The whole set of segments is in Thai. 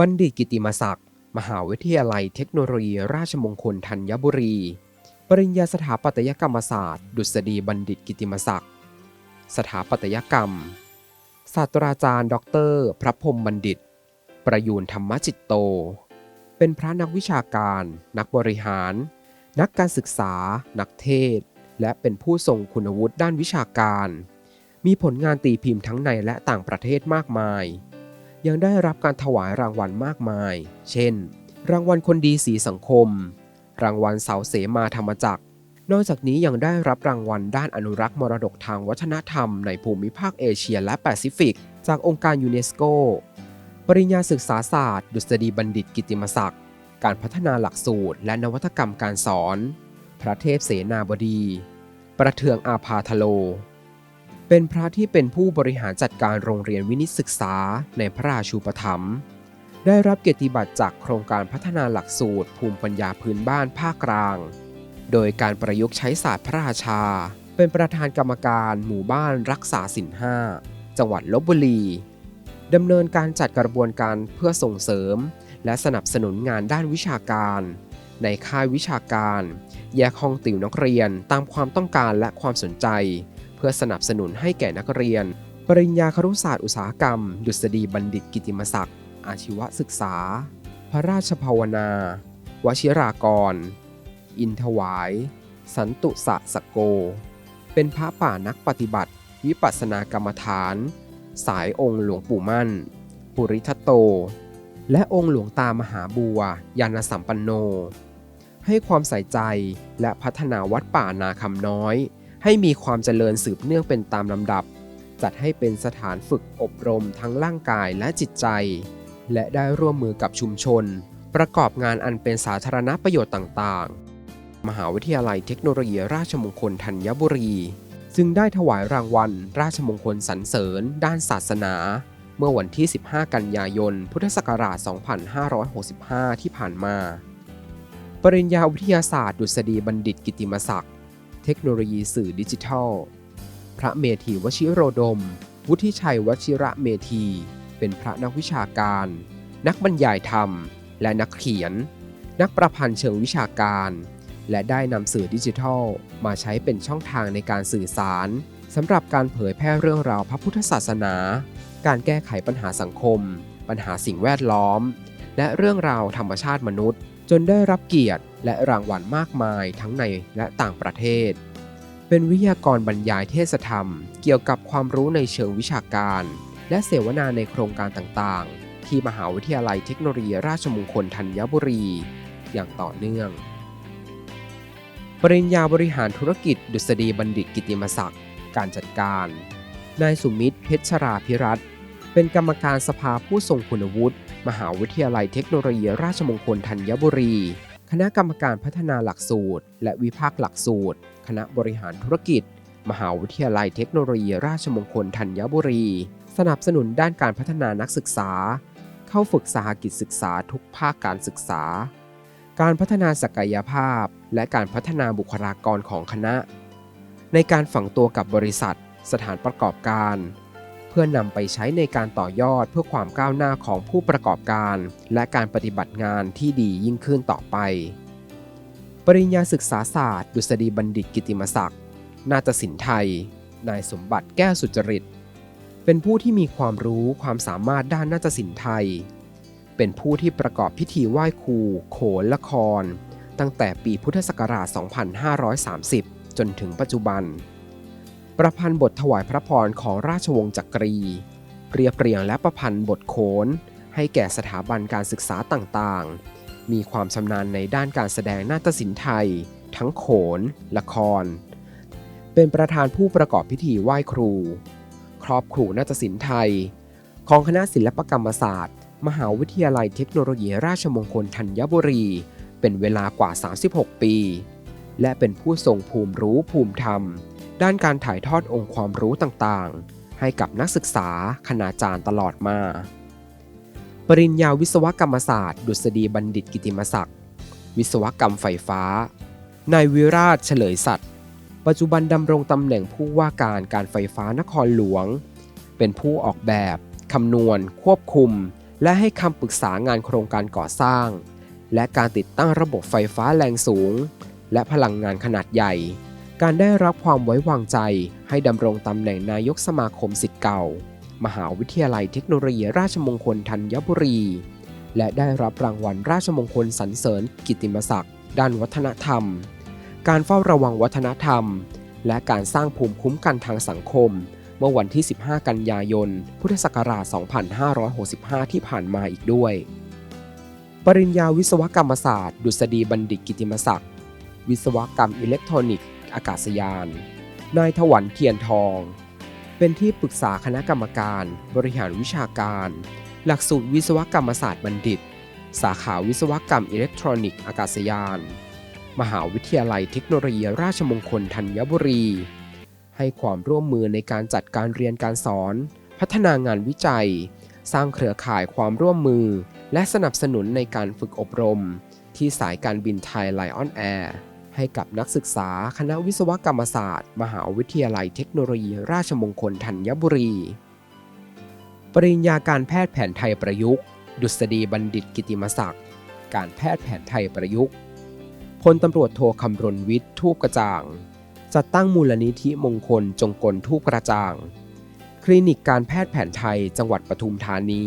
บัณฑิตกิติมศักดิ์ มหาวิทยาลัยเทคโนโลยีราชมงคลธัญบุรี ปริญญาสถาปัตยกรรมศาสตร์ ดุษฎีบัณฑิตกิติมศักดิ์ สถาปัตยกรรม ศาสตราจารย์ ดร พระพรมบัณฑิต ประยูนธรรมจิตโต เป็นพระนักวิชาการ นักบริหาร นักการศึกษา นักเทศ และเป็นผู้ทรงคุณวุฒิด้านวิชาการ มีผลงานตีพิมพ์ทั้งในและต่างประเทศมากมาย ยังได้รับการถวายรางวัลมากมาย เช่น รางวัลคนดีสีสังคม รางวัลเสาเสมาธรรมจักร นอกจากนี้ยังได้รับรางวัลด้านอนุรักษ์มรดกทางวัฒนธรรมในภูมิภาคเอเชียและแปซิฟิก จากองค์การยูเนสโก ปริญญาศึกษาศาสตร์ ดุษฎีบัณฑิตกิติมศักดิ์ การพัฒนาหลักสูตร และนวัตกรรมการสอน พระเทพเสนาบดี ประเทืองอาภาทโล เป็นพระที่เป็นผู้บริหารจัดการโรงเรียนวินิตศึกษาในพระราชูปถัมภ์ได้รับเกียรติบัตรจากโครงการพัฒนาหลักสูตร ภูมิปัญญาพื้นบ้านภาคกลาง โดยการประยุกต์ใช้ศาสตร์พระราชา เป็นประธานกรรมการหมู่บ้านรักษาสินห้าจังหวัดลบบุรีดำเนินการจัดกระบวนการเพื่อส่งเสริม และสนับสนุนงานด้านวิชาการ ในค่ายวิชาการ แยกห้องติวนักเรียนตามความต้องการและความสนใจ พื่อสนับสนุนให้แก่นักเรียน ปริญญาครุศาสตร์อุตสาหกรรม ดุษฎีบัณฑิตกิติมศักดิ์ อาชีวศึกษา พระราชภาวนาวชิรากร อินทวาย สันตุสะสโก เป็นพระป่านักปฏิบัติ วิปัสสนากรรมฐาน สายองค์หลวงปู่มั่น ปุริทัตโต และองค์หลวงตามหาบัว ยานสัมปันโน ให้ความใส่ใจและพัฒนาวัดป่านาคำน้อย ให้มีความเจริญสืบเนื่องเป็นตามลำดับ จัดให้เป็นสถานฝึกอบรมทั้งร่างกายและจิตใจ และได้ร่วมมือกับชุมชน ประกอบงานอันเป็นสาธารณประโยชน์ต่างๆ มหาวิทยาลัยเทคโนโลยีราชมงคลธัญบุรี จึงได้ถวายรางวัล ราชมงคลสรรเสริญ ด้านศาสนา เมื่อวันที่ 15 กันยายน พุทธศักราช 2565 ที่ผ่านมา ปริญญาวิทยาศาสตร์ดุษฎีบัณฑิตกิติมศักดิ์ เทคโนโลยีสื่อดิจิทัล พระเมธีวชิโรดม วุฒิชัยวชิระเมธี เป็นพระนักวิชาการ นักบรรยายธรรม และนักเขียน นักประพันธ์เชิงวิชาการ และได้นำสื่อดิจิทัล มาใช้เป็นช่องทางในการสื่อสารสำหรับการเผยแพร่เรื่องราวพระพุทธศาสนา การแก้ไขปัญหาสังคม ปัญหาสิ่งแวดล้อม และเรื่องราวธรรมชาติมนุษย์ จนได้รับเกียรติ และรางวัลมากมายทั้งในและต่างประเทศ เป็นวิทยากรบรรยายเทศธรรม เกี่ยวกับความรู้ในเชิงวิชาการ และเสวนาในโครงการต่างๆ ที่มหาวิทยาลัยเทคโนโลยีราชมงคลธัญบุรี อย่างต่อเนื่อง ปริญญาบริหารธุรกิจ ดุษฎีบัณฑิตกิติมศักดิ์ การจัดการ นายสุมิตรเพชรราพิรัตเป็นกรรมการสภาผู้ทรงคุณวุฒิ มหาวิทยาลัยเทคโนโลยีราชมงคลธัญบุรี คณะกรรมการพัฒนาหลักสูตร และวิภาคหลักสูตร คณะบริหารธุรกิจ มหาวิทยาลัยเทคโนโลยีราชมงคลธัญบุรี สนับสนุนด้านการพัฒนานักศึกษา เข้าฝึกสหกิจศึกษาทุกภาคการศึกษา การพัฒนาศักยภาพ และการพัฒนาบุคลากรของคณะ ในการฝังตัวกับบริษัท สถานประกอบการ เพื่อนำไปใช้ในการต่อยอดเพื่อความก้าวหน้าของผู้ประกอบการ และการปฏิบัติงานที่ดียิ่งขึ้นต่อไป ปริญญาศึกษาศาสตร์ ดุษฎีบัณฑิตกิติมศักดิ์นาฏศิลป์ไทย นายสมบัติแก้วสุจริต เป็นผู้ที่มีความรู้ความสามารถด้านนาฏศิลป์ไทย เป็นผู้ที่ประกอบพิธีไหว้ครู โขนละคร ตั้งแต่ปีพุทธศักราช 2530 จนถึงปัจจุบัน ประพันธ์บทถวายพระพรของราชวงศ์จักรี เรียบเรียงและประพันธ์บทโขนให้แก่สถาบันการศึกษาต่างๆ มีความชำนาญในด้านการแสดงนาฏศิลป์ไทย ทั้งโขน ละคร เป็นประธานผู้ประกอบพิธีไหว้ครู ครอบครูนาฏศิลป์ไทย ของคณะศิลปกรรมศาสตร์ มหาวิทยาลัยเทคโนโลยีราชมงคลธัญบุรี เป็นเวลากว่า 36 ปี และเป็นผู้ทรงภูมิรู้ภูมิธรรม ด้านการถ่ายทอดองค์ความรู้ต่างๆ ให้กับนักศึกษาคณาจารย์ตลอดมา ปริญญาวิศวกรรมศาสตร์ ดุษฎีบัณฑิตกิติมศักดิ์ วิศวกรรมไฟฟ้า นายวิราชเฉลยสัตว์ ปัจจุบันดำรงตำแหน่งผู้ว่าการการไฟฟ้านครหลวง เป็นผู้ออกแบบคำนวณ ควบคุม และให้คำปรึกษางานโครงการก่อสร้าง และการติดตั้งระบบไฟฟ้าแรงสูง และพลังงานขนาดใหญ่ การได้รับความไว้วางใจ ให้ดำรงตำแหน่งนายกสมาคมสิทธิ์เก่า มหาวิทยาลัยเทคโนโลยีราชมงคลธัญบุรี และได้รับรางวัลราชมงคลสรรเสริญกิติมศักดิ์ด้านวัฒนธรรม การเฝ้าระวังวัฒนธรรม และการสร้างภูมิคุ้มกันทางสังคม เมื่อวันที่ 15 กันยายน พุทธศักราช 2565 ที่ผ่านมาอีกด้วย ปริญญาวิศวกรรมศาสตร์ ดุษฎีบัณฑิตกิติมศักดิ์วิศวกรรมอิเล็กทรอนิกส์ อากาศยาน นายถวันเทียนทอง เป็นที่ปรึกษาคณะกรรมการบริหารวิชาการ หลักสูตรวิศวกรรมศาสตร์บัณฑิต สาขาวิศวกรรมอิเล็กทรอนิกส์อากาศยาน มหาวิทยาลัยเทคโนโลยีราชมงคลธัญบุรี ให้ความร่วมมือในการจัดการเรียนการสอน พัฒนางานวิจัย สร้างเครือข่ายความร่วมมือ และสนับสนุนในการฝึกอบรม ที่สายการบินไทยไลออนแอร์ ให้กับนักศึกษาคณะวิศวกรรมศาสตร์ มหาวิทยาลัยเทคโนโลยี ราชมงคลธัญบุรี ปริญญาการแพทย์แผนไทยประยุกต์ ดุษฎีบัณฑิตกิติมศักดิ์ การแพทย์แผนไทยประยุกต์พลตำรวจโทคำรณวิทย์ ทูปกระจ่าง จัดตั้งมูลนิธิมงคลจงกลทูปกระจ่าง คลินิกการแพทย์แผนไทยจังหวัดปทุมธานี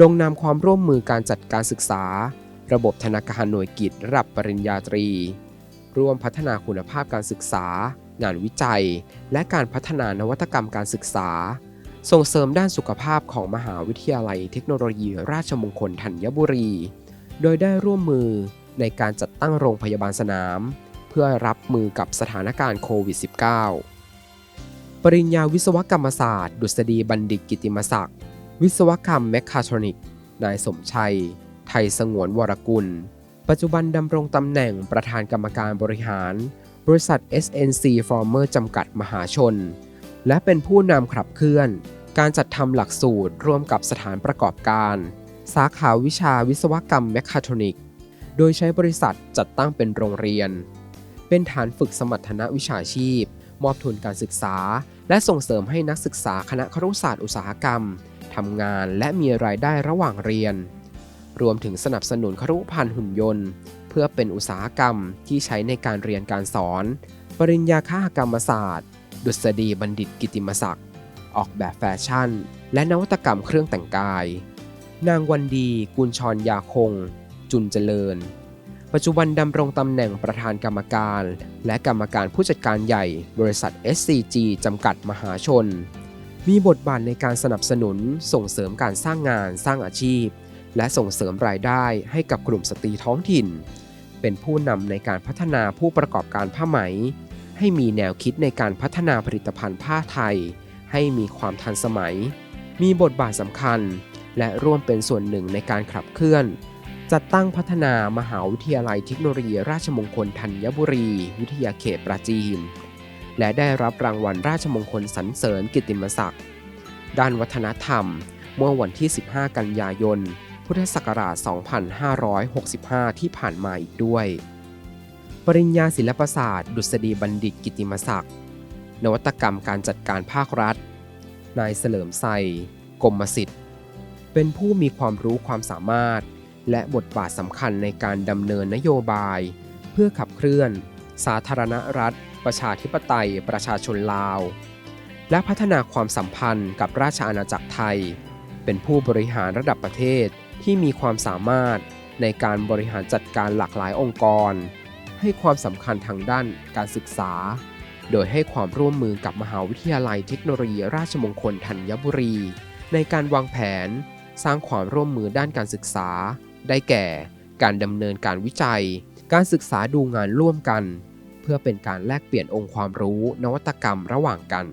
ลงนามความร่วมมือการจัดการศึกษา ระบบธนาคารหน่วยกิจระดับปริญญาตรี ร่วมพัฒนาคุณภาพการศึกษา งานวิจัย และการพัฒนานวัตกรรมการศึกษา ส่งเสริมด้านสุขภาพของมหาวิทยาลัยเทคโนโลยีราชมงคลธัญบุรี โดยได้ร่วมมือในการจัดตั้งโรงพยาบาลสนาม เพื่อรับมือกับสถานการณ์โควิด -19 ปริญญาวิศวกรรมศาสตร์ ดุษฎีบัณฑิตกิติมศักดิ์ วิศวกรรมแมคคาทรอนิก นายสมชัย ไทยสงวนวรกุล ปัจจุบันดำรงตำแหน่งประธานกรรมการบริหาร บริษัท SNC Former จำกัดมหาชน และเป็นผู้นำขับเคลื่อน การจัดทำหลักสูตรร่วมกับสถานประกอบการ สาขาวิชาวิศวกรรมแมคคาทรอนิก โดยใช้บริษัทจัดตั้งเป็นโรงเรียน เป็นฐานฝึกสมรรถนะวิชาชีพ มอบทุนการศึกษา และส่งเสริมให้นักศึกษาคณะครุศาสตร์อุตสาหกรรมทำงานและมีรายได้ระหว่างเรียน รวมถึงสนับสนุนครุพันธ์หุ่นยนต์ เพื่อเป็นอุตสาหกรรมที่ใช้ในการเรียนการสอน ปริญญาคหกรรมศาสตร์ ดุษฎีบัณฑิตกิติมศักดิ์ออกแบบแฟชั่น และนวัตกรรมเครื่องแต่งกาย นางวันดี กุลชรยาคง จุนเจริญ ปัจจุบันดำรงตำแหน่งประธานกรรมการ และกรรมการผู้จัดการใหญ่บริษัท SCG จำกัดมหาชน มีบทบาทในการสนับสนุนส่งเสริมการสร้างงานสร้างอาชีพ และส่งเสริมรายได้ให้กับกลุ่มสตรีท้องถิ่น เป็นผู้นำในการพัฒนาผู้ประกอบการผ้าไหม ให้มีแนวคิดในการพัฒนาผลิตภัณฑ์ผ้าไทย ให้มีความทันสมัย มีบทบาทสำคัญ และร่วมเป็นส่วนหนึ่งในการขับเคลื่อน จัดตั้งพัฒนามหาวิทยาลัยเทคโนโลยีราชมงคลธัญบุรี วิทยาเขตปราจีน และได้รับรางวัลราชมงคลสรรเสริญกิตติมศักดิ์ด้านวัฒนธรรม เมื่อวันที่ 15 กันยายน พุทธศักราช 2565 ที่ผ่านมาอีกด้วย ปริญญาศิลปศาสตร์ ดุษฎีบัณฑิตกิติมศักดิ์ นวัตกรรมการจัดการภาครัฐ นายเสลิมไซกรมสิทธิ์ เป็นผู้มีความรู้ความสามารถ และบทบาทสำคัญในการดำเนินนโยบาย เพื่อขับเคลื่อน สาธารณรัฐ ประชาธิปไตย ประชาชนลาว และพัฒนาความสัมพันธ์กับราชอาณาจักรไทยเป็นผู้บริหารระดับประเทศ ที่มีความสามารถในการบริหารจัดการหลากหลายองค์กร ให้ความสำคัญทางด้านการศึกษา โดยให้ความร่วมมือกับมหาวิทยาลัยเทคโนโลยีราชมงคลธัญบุรี ในการวางแผน สร้างความร่วมมือด้านการศึกษา ได้แก่ การดำเนินการวิจัย การศึกษาดูงานร่วมกัน เพื่อเป็นการแลกเปลี่ยนองค์ความรู้นวัตกรรมระหว่างกัน